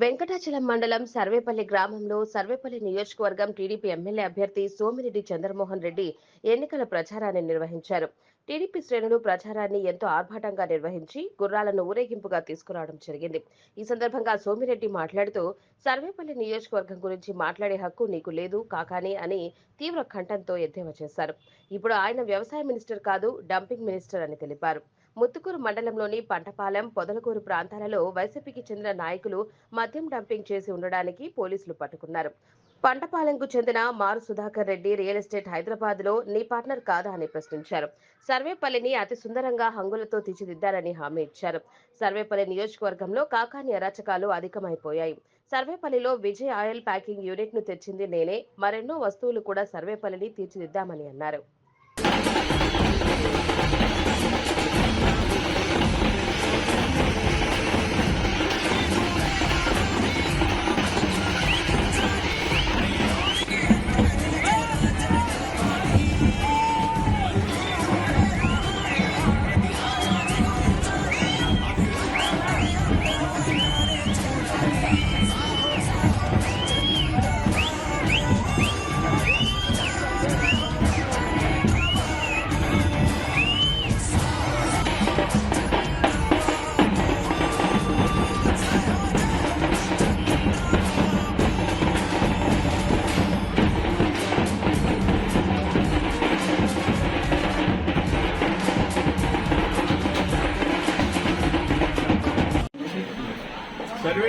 వెంకటాచలం మండలం సర్వేపల్లి గ్రామంలో సర్వేపల్లి నియోజకవర్గం టీడీపీ ఎమ్మెల్యే అభ్యర్థి సోమిరెడ్డి చంద్రమోహన్ రెడ్డి ఎన్నికల ప్రచారాన్ని నిర్వహించారు. టీడీపీ శ్రేణులు ప్రచారాన్ని ఎంతో ఆర్భాటంగా నిర్వహించి గుర్రాలను ఊరేగింపుగా తీసుకురావడం జరిగింది. ఈ సందర్భంగా సోమిరెడ్డి మాట్లాడుతూ సర్వేపల్లి నియోజకవర్గం గురించి మాట్లాడే హక్కు నీకు లేదు కాకాని అని తీవ్ర కంఠంతో ఎద్దేవా చేశారు. ఇప్పుడు ఆయన వ్యవసాయ మినిస్టర్ కాదు డంపింగ్ మినిస్టర్ అని తెలిపారు. ముత్తుకూరు మండలంలోని పంటపాలెం పొదలకూరు ప్రాంతాలలో వైసీపీకి చెందిన నాయకులు మద్యం డంపింగ్ చేసి ఉండడానికి పోలీసులు పట్టుకున్నారు. పంటపాలెంకు చెందిన మారు సుధాకర్ రెడ్డి రియల్ ఎస్టేట్ హైదరాబాద్లో నీ పార్ట్నర్ కాదా అని ప్రశ్నించారు. సర్వేపల్లిని అతి సుందరంగా హంగులతో తీర్చిదిద్దారని హామీ ఇచ్చారు. సర్వేపల్లి నియోజకవర్గంలో కాకాని అరాచకాలు అధికమైపోయాయి. సర్వేపల్లిలో విజయ్ ఆయిల్ ప్యాకింగ్ యూనిట్ను తెచ్చింది నేనే మరెన్నో వస్తువులు కూడా సర్వేపల్లిని తీర్చిదిద్దామని అన్నారు.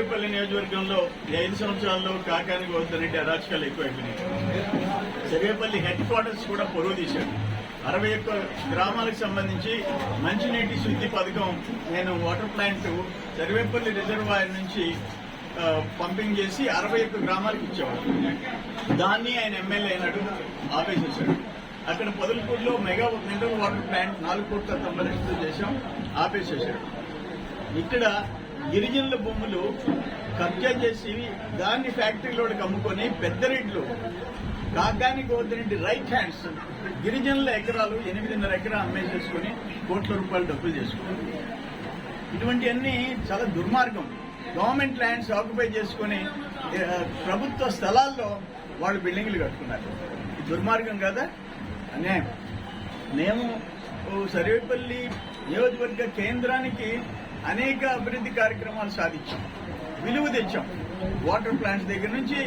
సర్వేపల్లి నియోజకవర్గంలో ఈ ఐదు సంవత్సరాల్లో కాకానికి గోవర్ధన్ అరాచకాలు ఎక్కువైపోయినాయి. సర్వేపల్లి హెడ్ క్వార్టర్స్ కూడా పొరుగు తీశాడు అరవై ఒక్క గ్రామాలకు సంబంధించి మంచినీటి శుద్ధి పథకం నేను వాటర్ ప్లాంట్ సర్వేపల్లి రిజర్వాయర్ నుంచి పంపింగ్ చేసి అరవై ఒక్క గ్రామాలకు ఇచ్చేవాడు దాన్ని ఆయన ఎమ్మెల్యే అయినాడు ఆపేసేశాడు అక్కడ పొదలపూడిలో మెగా మినరల్ వాటర్ ప్లాంట్ నాలుగు కోట్ల తొంభై లక్షలు చేశాం ఆపేసేశాడు ఇక్కడ గిరిజనుల భూములు కబ్జా చేసి దాన్ని ఫ్యాక్టరీలోకి అమ్ముకొని పెద్దరెడ్లు కాకాని గోవర్ధరెడ్డి రైట్ హ్యాండ్స్ గిరిజనుల ఎకరాలు ఎనిమిదిన్నర ఎకరా అమ్మేసేసుకొని కోట్ల రూపాయలు డబ్బులు చేసుకున్నారు. ఇటువంటివన్నీ చాలా దుర్మార్గం. గవర్నమెంట్ ల్యాండ్స్ ఆక్యుపై చేసుకుని ప్రభుత్వ స్థలాల్లో వాళ్ళు బిల్డింగ్లు కట్టుకున్నారు. దుర్మార్గం కదా? అన్యాయం. మేము సర్వేపల్లి నియోజకవర్గ కేంద్రానికి అనేక అభివృద్ధి కార్యక్రమాలు సాధించాం. విలువ తెచ్చాం. వాటర్ ప్లాంట్స్ దగ్గర నుంచి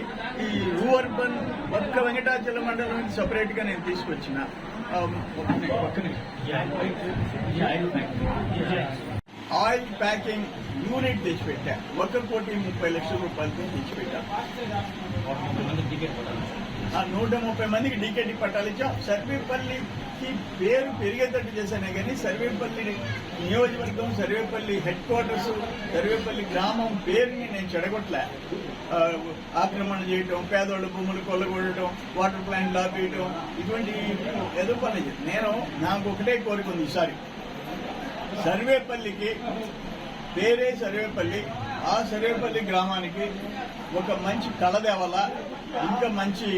ఈ రూ అర్బన్ ఒక్క వెంకటాచల మండలం నుంచి సపరేట్గా నేను తీసుకొచ్చిన ఆయిల్ ప్యాకింగ్ యూనిట్ తెచ్చిపెట్టా. ఒక కోటి ముప్పై లక్షల రూపాయలతో తెచ్చిపెట్టా. నూట ముప్పై మందికి డీకేటీ పట్టాలు. ఇచ్చాం ఈ పేరు పెరిగేటట్టు చేశానే కానీ సర్వేపల్లి నియోజకవర్గం సర్వేపల్లి హెడ్ క్వార్టర్స్ సర్వేపల్లి గ్రామం పేరుని నేను చెడగొట్టలే ఆక్రమణ చేయటం పేదోళ్ళ భూములు కొల్లగొట్టడం వాటర్ ప్లాంట్ లాపేయటం ఇటువంటి ఏదో పని నేను నాకు ఒకటే కోరిక ఉంది ఈసారి. సర్వేపల్లికి పేరే సర్వేపల్లి ఆ సర్వేపల్లి గ్రామానికి ఒక మంచి కళ దేవాల ఇంకా మంచి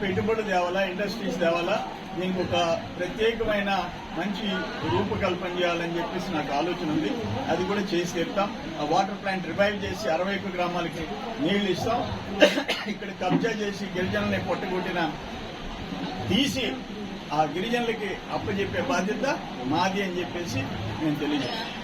పెట్టుబడి తేవాలా ఇండస్ట్రీస్ తేవాలా దీనికి ఒక ప్రత్యేకమైన మంచి రూపకల్పన చేయాలని చెప్పేసి నాకు ఆలోచన ఉంది. అది కూడా చేసి తీరుతాం. ఆ వాటర్ ప్లాంట్ రివైవ్ చేసి అరవై ఒక్క గ్రామాలకి నీళ్ళు ఇస్తాం. ఇక్కడ కబ్జా చేసి గిరిజనుల్ని పొట్టగొట్టిన తీసి ఆ గిరిజనులకి అప్పచెప్పే బాధ్యత మాది అని చెప్పేసి నేను తెలియజేస్తాను.